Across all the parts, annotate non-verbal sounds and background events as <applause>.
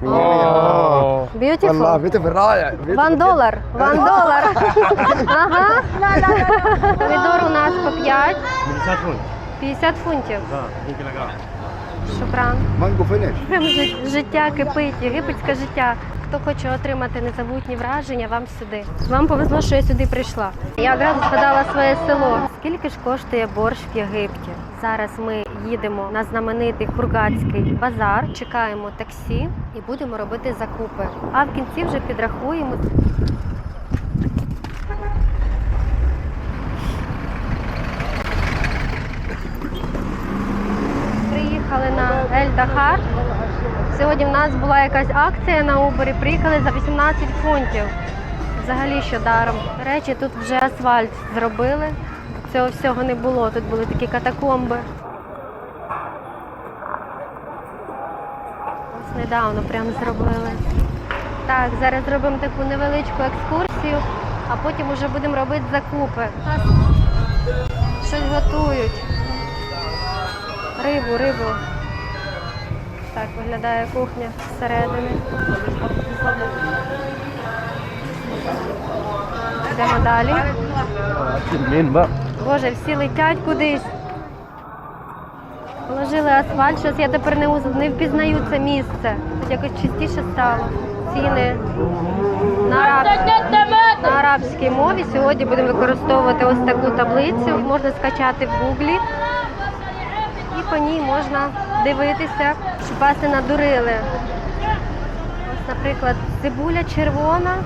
Б'ютіфул. Beautiful. рая. Ван долар. Ван. Ага. Помідор <laughs> у нас по 5. 50 фунтів. 50 фунтів. Так, кілограм. Шукран. Манго фінеш. Життя кипить, єгипетське життя. Хто хоче отримати незабутні враження, вам сюди. Вам повезло, що я сюди прийшла. Я одразу згадала своє село. Скільки ж коштує борщ в Єгипті? Зараз ми їдемо на знаменитий кургацький базар, чекаємо таксі і будемо робити закупи. А в кінці вже підрахуємо. Приїхали на Ель Дахар. Сьогодні в нас була якась акція на Убері. Приїхали за 18 фунтів. Взагалі що даром. Речі, тут вже асфальт зробили. Цього всього не було. Тут були такі катакомби. Ось недавно прям зробили. Так, зараз зробимо таку невеличку екскурсію, а потім вже будемо робити закупи. Щось готують рибу, рибу. Так виглядає кухня зсередини. Йдемо далі. Боже, всі летять кудись. Положили асфальт, щось я тепер не не впізнаю це місце. Тут якось чистіше стало. Ціни на, араб... на арабській мові. Сьогодні будемо використовувати ось таку таблицю. Можна скачати в гуглі. По ній можна дивитися, щоб вас не надурили. Ось, наприклад, цибуля червона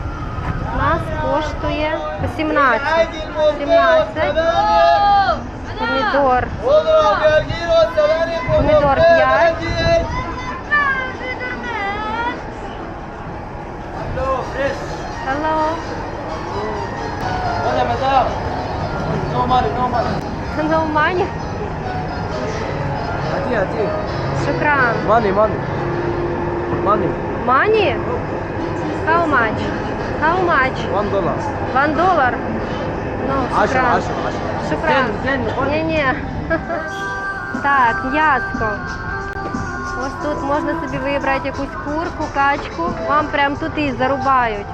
у нас коштує по 17. 17. Помідор. Помідор 5. Hello. No money. هاتي هاتي Шукран. ماني ماني ماني Money? How much? How much? 1 دولار One dollar? No, 10 шукран. 10 10 Шукран. زين زين Ні-ні. Так, м'яско. Ось тут можна собі вибрати якусь курку, качку. Вам прямо тут і зарубають.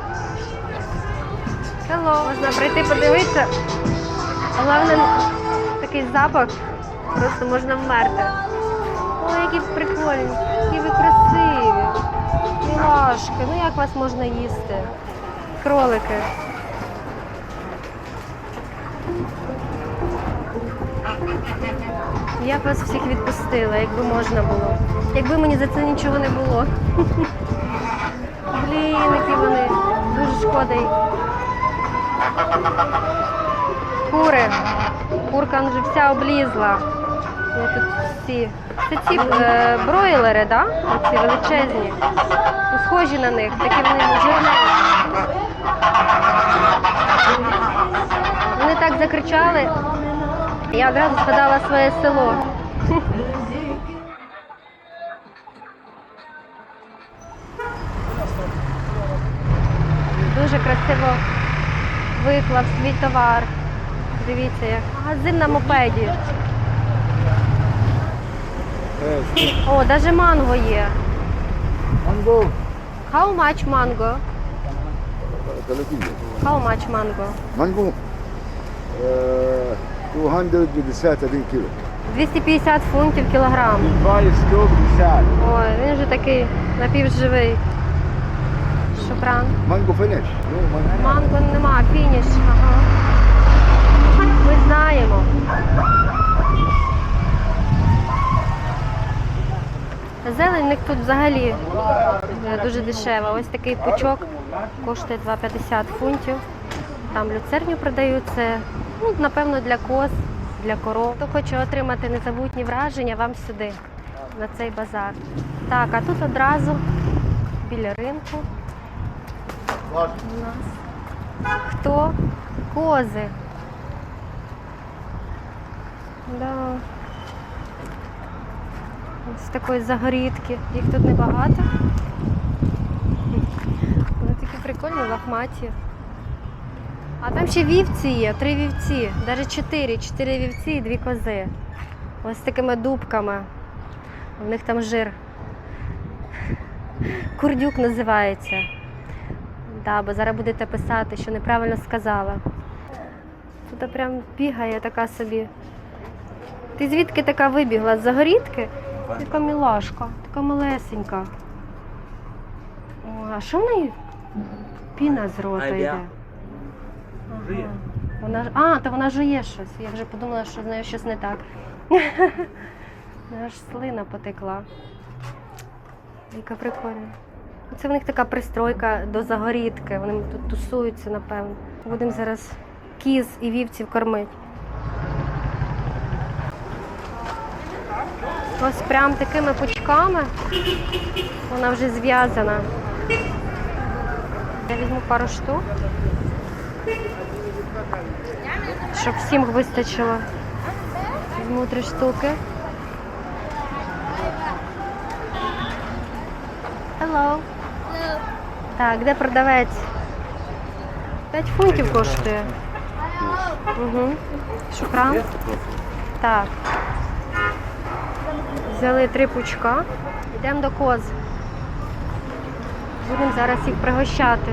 Hello. Можна прийти подивитися. Головне, такий запах, просто можна вмерти. Які прикольні, які ви красиві. Милашки, ну як вас можна їсти? Кролики. Я б вас всіх відпустила, якби можна було. Якби мені за це нічого не було. <laughs> Блін, які вони. Дуже шкода. Кури. Курка вже вся облізла. Вони тут всі. Це ці е, бройлери, да? Оці величезні. Схожі на них, такі вони жирненькі. Вони так закричали. Я одразу згадала своє село. Дуже красиво виклав свій товар. Дивіться, як магазин на мопеді. О, навіть манго є. Манго. How much mango? How much mango? Манго. 250 один 250 фунтів кілограм. 250. Ой, він вже такий напівживий. Шокран. Манго фініш. Манго нема, фініш. Ага. Ми знаємо. Зелень них тут взагалі е, дуже дешева. Ось такий пучок коштує 2,50 фунтів. Там люцерню продають це, ну, напевно, для коз, для коров. Хто хоче отримати незабутні враження, вам сюди, на цей базар. Так, а тут одразу біля ринку у нас. Хто? Кози. Да. Ось такої загорідки. Їх тут небагато. Вони такі прикольні, лохматі. А там ще вівці є, три вівці, навіть чотири, чотири вівці і дві кози. Ось з такими дубками. У них там жир. Курдюк називається. Да, бо зараз будете писати, що неправильно сказала. Тут прям бігає така собі. Ти звідки така вибігла? З загорідки? Така мілашка, така малесенька. О, а що в неї? Піна з рота йде. Жує. Вона ж. А, то вона жує щось. Я вже подумала, що з нею щось не так. <laughs> Аж слина потекла. Яка прикольна. Це в них така пристройка до загорідки. Вони тут тусуються, напевно. Будемо зараз кіз і вівців кормити. Ось прям такими пучками. Вона вже зв'язана. Я візьму пару штук. Щоб всім вистачило. Візьму три штуки. Hello. Так, де продавець? 5 фунтів коштує. Угу. Шукран? Так. Взяли три пучка, йдемо до коз. Будемо зараз їх пригощати.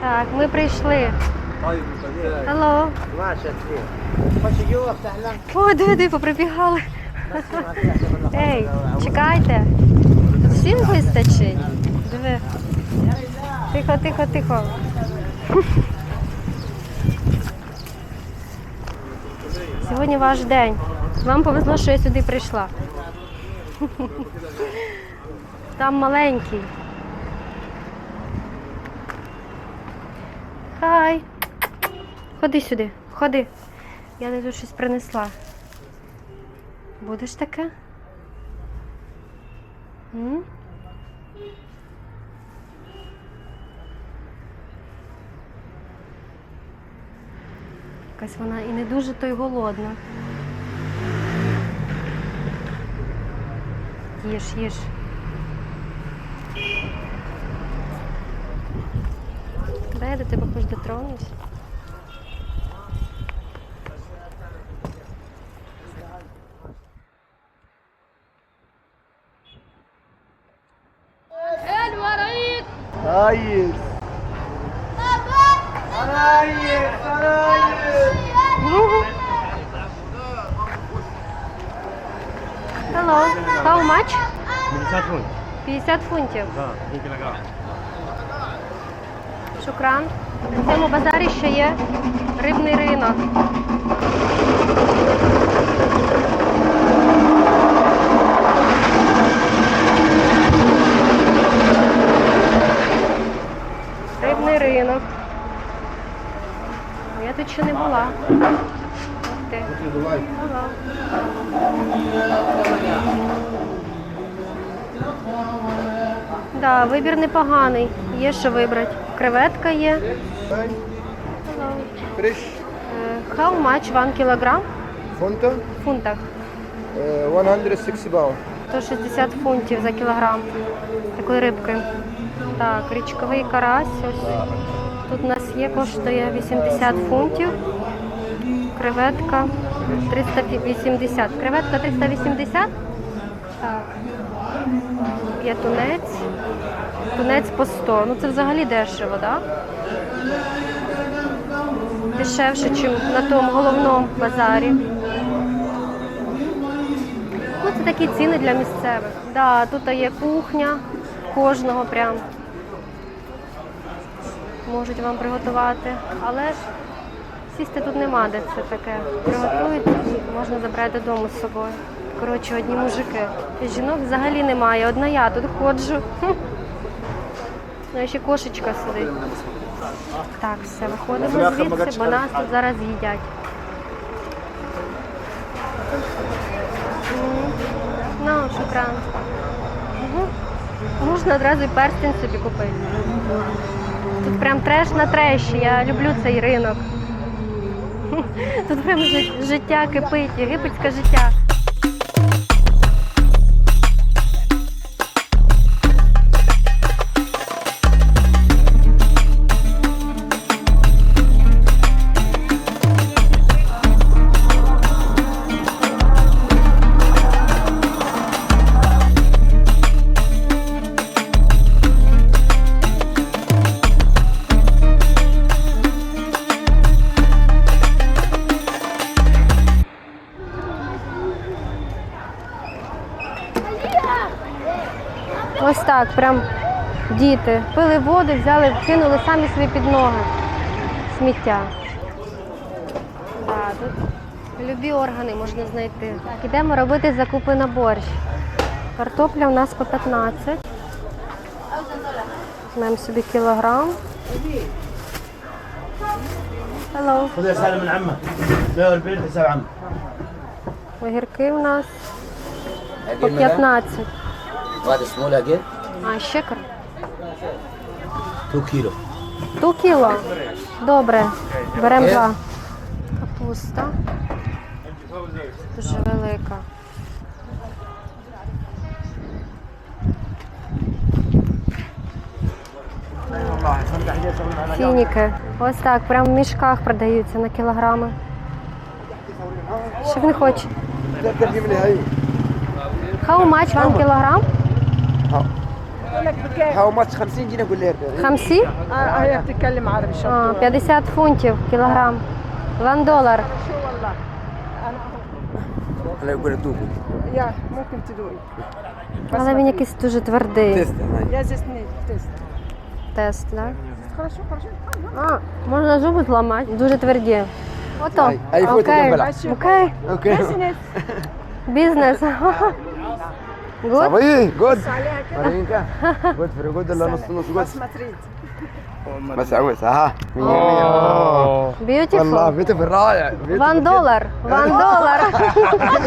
Так, ми прийшли. Алло. О, диви, поприбігали. Ей, чекайте. Тут всім вистачить. Диви. Тихо, тихо, тихо. Сьогодні ваш день. Вам повезло, що я сюди прийшла. Там маленький. Хай. Ходи сюди, ходи. Я не тут щось принесла. Будеш таке? М? Якась вона і не дуже то й голодна. Їж, їж. Де, до тебе хоч дотронусь. 50 фунтів. да 2 Шукран. На цьому базарі ще є рибний ринок. Рибний ринок. Я тут ще не була. Ух ти. Ага. Да, вибір непоганий. Є що вибрати. Креветка є. Е, how much one kilogram? Фунта? Фунтах. 160 pound. 160 фунтів за кілограм такої рибки. Так, річковий карась. Ось. Тут у нас є, коштує 80 фунтів. Креветка 380. Креветка 380. Так. П'ятунець тунець. По 100. Ну це взагалі дешево, так? Да? Дешевше, ніж на тому головному базарі. Ну, це такі ціни для місцевих. Да, тут є кухня кожного прям. Можуть вам приготувати. Але сісти тут нема, де це таке. Приготують можна забрати додому з собою. Коротше, одні мужики. Жінок взагалі немає. Одна я тут ходжу. Ну, ще кошечка сидить. Так, все, виходимо звідси, бо нас тут зараз їдять. Ну, шукран. Можна одразу і перстень собі купити. Тут прям треш на треші. Я люблю цей ринок. <laughs> Тут прям життя кипить, єгипетське життя. так, прям діти. Пили воду, взяли, кинули самі свої під ноги. Сміття. Да, тут Любі органи можна знайти. Так, Ідемо робити закупи на борщ. Картопля у нас по 15. Візьмемо собі кілограм. Hello. Огірки у нас по 15. А, щекр? Ту кіло. Ту кіло. Добре. Беремо два. Капуста. Дуже велика. Фініки. Ось так, прямо в мішках продаються на кілограми. Щоб не хоче. How much one кілограм. هاو ماتش 50 جنيه كل يرجع Хамсі? هي بتتكلم عربي А, شطورة 50 фунтів кілограм. One долар. شو والله هلا يقول دوب يا ممكن تدوقي Але він якийсь дуже твердий. تيست هاي يا زيتني تيست Тест, так? хорошо хорошо А, можна зуби зламати. Дуже тверді. Ото. Ай, ай, фото Окей. набирай. Окей. اوكي بزنس Бізнес. Гуд? صبي جود عليها كده فرينكا جود فري جود الا نص نص جود بس ما تريد بس عويس ها مية مية والله Beautiful. بيوتيفل رائع One dollar. One dollar.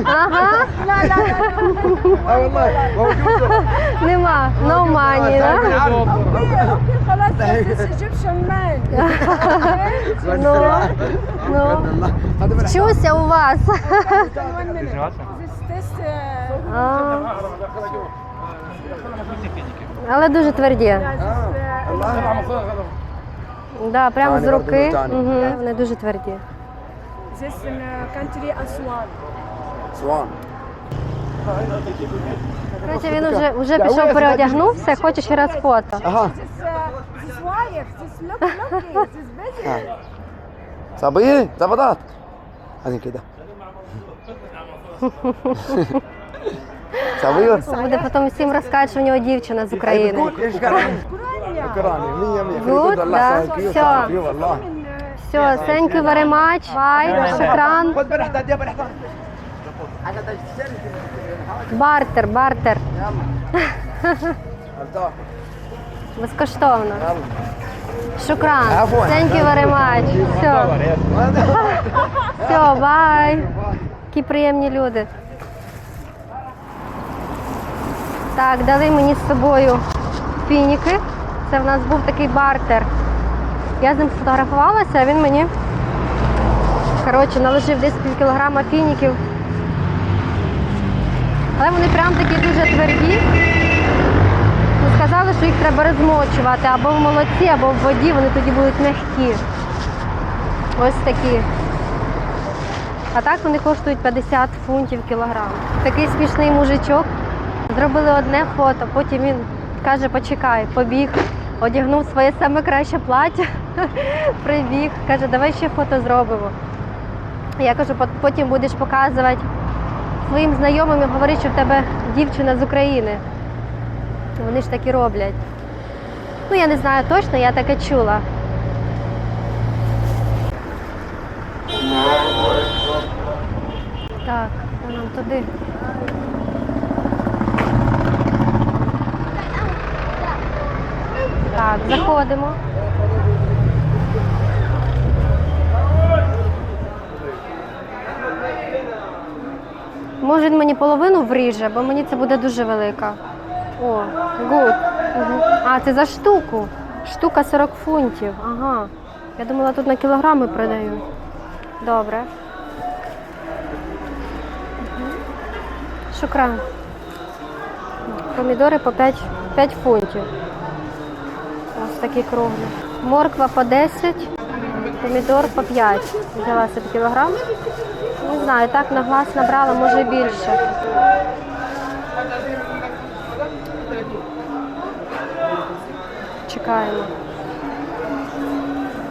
Ага. لا لا لا اه والله موجود Нема. No money, да? اوكي اوكي خلاص this Egyptian man Ну, ну. هذا من Вчуся у вас. А. Але дуже тверді. Да, прямо з руки. Угу, Вони дуже тверді. This country Aswan. Aswan. Короче, він вже, вже пішов переодягнувся, хоче ще раз фото. Ага. Це бої? А не кидай. Це ви? Буде потім всім розказати, що в нього дівчина з України. Good. Все. Все, thank you very much. Bye, шукран. Бартер, бартер. Безкоштовно. Шукран. Thank you very much. Все. Все, bye. Які приємні люди. Так, дали мені з собою фініки. Це в нас був такий бартер. Я з ним сфотографувалася, а він мені коротше, наложив десь пів кілограма фініків. Але вони прям такі дуже тверді. Ну, Сказали, що їх треба розмочувати або в молоці, або в воді, вони тоді будуть м'які. Ось такі. А так вони коштують 50 фунтів кілограм. Такий смішний мужичок. Зробили одне фото, потім він каже, почекай, побіг, одягнув своє саме краще плаття, <laughs> прибіг, каже, давай ще фото зробимо. Я кажу, потім будеш показувати своїм знайомим і говорити, що в тебе дівчина з України. Вони ж так і роблять. Ну, я не знаю точно, я таке чула. Так, нам туди. Так, заходимо. Може він мені половину вріже, бо мені це буде дуже велика. О, гуд. Угу. А, це за штуку. Штука 40 фунтів. Ага. Я думала, тут на кілограми продають. Добре. Шукран. Помідори по 5, 5 фунтів. Ось такі круглі. Морква по 10, помідор по 5. Взяла собі кілограм. Не знаю, так на глаз набрала, може більше. Чекаємо.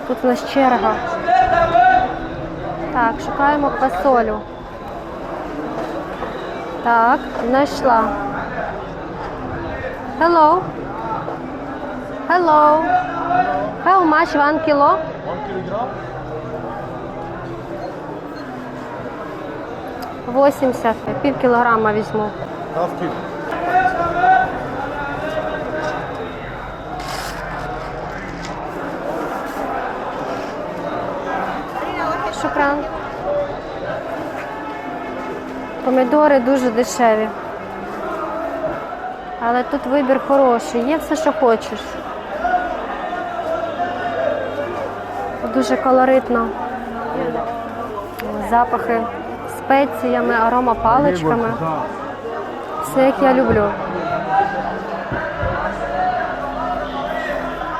Тут у нас черга. Так, шукаємо квасолю. Так, знайшла. Hello. Hello. How much one kilo? Восемьдесят. Пів кілограма візьму. Шукран. Помідори дуже дешеві. Але тут вибір хороший, є все, що хочеш. Дуже колоритно. Запахи спеціями, аромапаличками. Все як я люблю.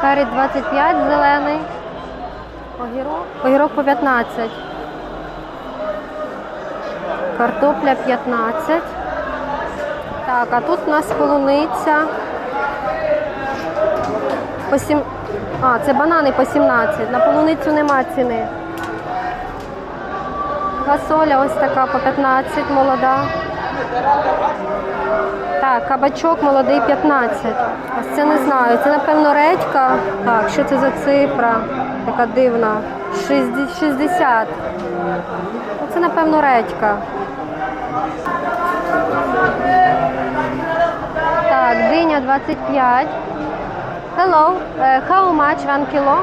Перець 25 зелений. Огірок? Огірок по 15. Картопля 15. Так, а тут у нас полуниця. По сім... А, це банани по 17. На полуницю нема ціни. Фасоля ось така по 15 молода. Так, кабачок молодий 15. Ось це не знаю. Це, напевно, редька. Так, що це за цифра? Така дивна. 60. 60. Ну, Це, напевно, редька. Так, диня 25. Hello. Е, How much one kilo?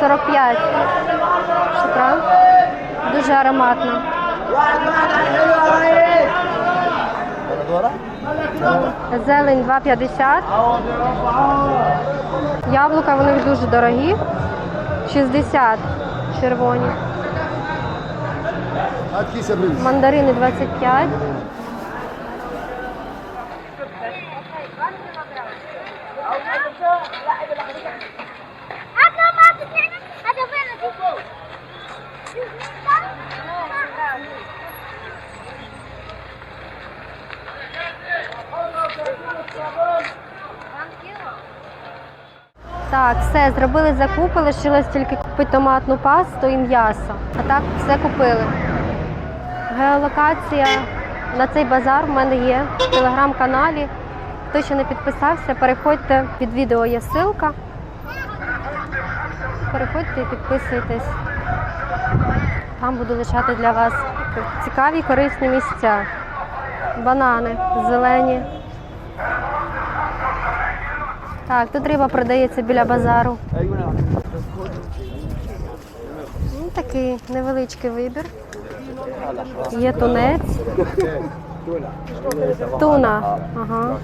45. Шукран. Дуже ароматно. Зелень 2,50. Яблука в них дуже дорогі. 60 червоні. Мандарини 25. Hadi ama hadi böyle. Так, все, зробили закупи, лишилось тільки купити томатну пасту і м'ясо. А так все купили. Геолокація на цей базар в мене є в телеграм-каналі. Хто ще не підписався, переходьте під відео є ссылка. Переходьте і підписуйтесь. Там буду лишати для вас цікаві корисні місця. Банани зелені. Так, тут риба продається біля базару. Ну, такий невеличкий вибір. Є тунець. Туна. Ага.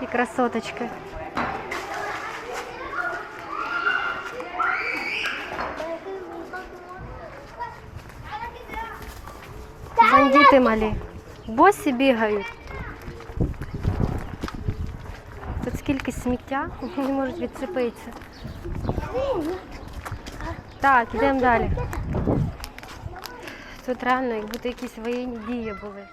Які красоточки. Бандити малі. Босі бігають. Тут скільки сміття, <laughs> не можуть відцепитися. Так, йдемо далі. Тут реально як будто якісь воєнні дії були.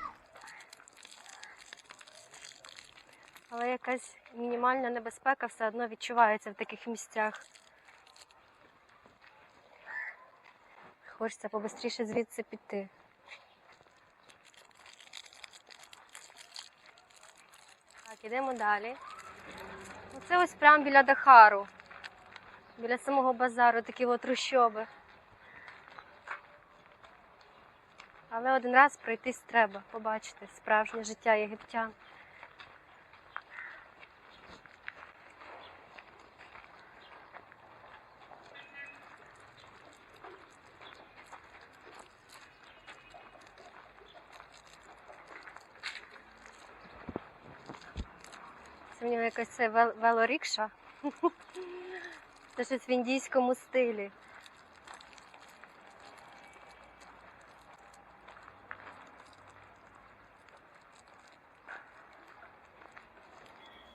Але якась мінімальна небезпека все одно відчувається в таких місцях. Хочеться побистріше звідси піти. Так, ідемо далі. Оце ось прямо біля Дахару. Біля самого базару такі от трущоби. Але один раз пройтись треба, побачити справжнє життя єгиптян. Якась це вел- велорікша. Це щось в індійському стилі.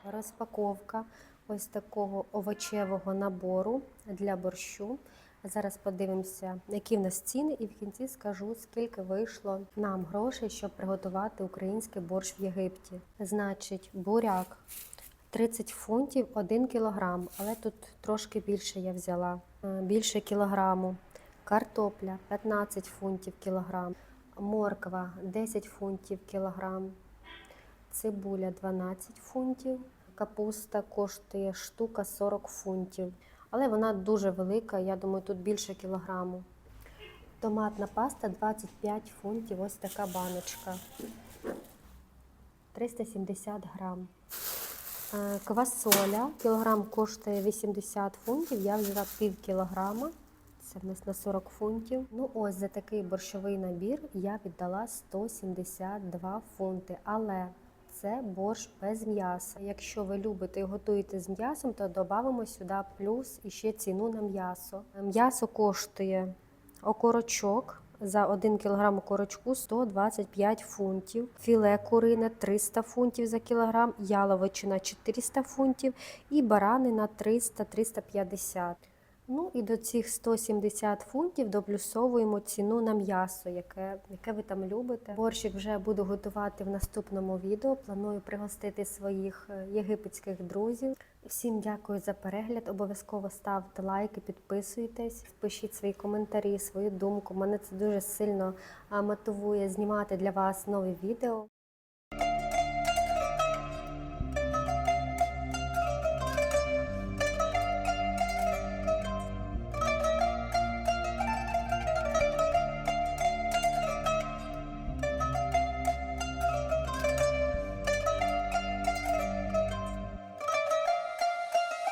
Розпаковка ось такого овочевого набору для борщу. Зараз подивимося, які в нас ціни, і в кінці скажу, скільки вийшло нам грошей, щоб приготувати український борщ в Єгипті. Значить, буряк 30 фунтів 1 кілограм, але тут трошки більше я взяла, е, більше кілограму. Картопля 15 фунтів кілограм, морква 10 фунтів кілограм, цибуля 12 фунтів, капуста коштує штука 40 фунтів. Але вона дуже велика, я думаю, тут більше кілограму. Томатна паста 25 фунтів, ось така баночка. 370 грам. Е, Квасоля кілограм коштує 80 фунтів. Я взяла пів кілограма. Це в нас на 40 фунтів. Ну ось за такий борщовий набір я віддала 172 фунти. Але це борщ без м'яса. Якщо ви любите і готуєте з м'ясом, то додамо сюди плюс і ще ціну на м'ясо. М'ясо коштує окорочок. За 1 кг окорочку 125 фунтів, філе курине 300 фунтів за кілограм, яловичина 400 фунтів і баранина 300-350. Ну і до цих 170 фунтів доплюсовуємо ціну на м'ясо, яке, яке ви там любите. Борщик вже буду готувати в наступному відео. Планую пригостити своїх е, єгипетських друзів. Всім дякую за перегляд. Обов'язково ставте лайки, підписуйтесь, пишіть свої коментарі, свою думку. Мене це дуже сильно мотивує знімати для вас нові відео.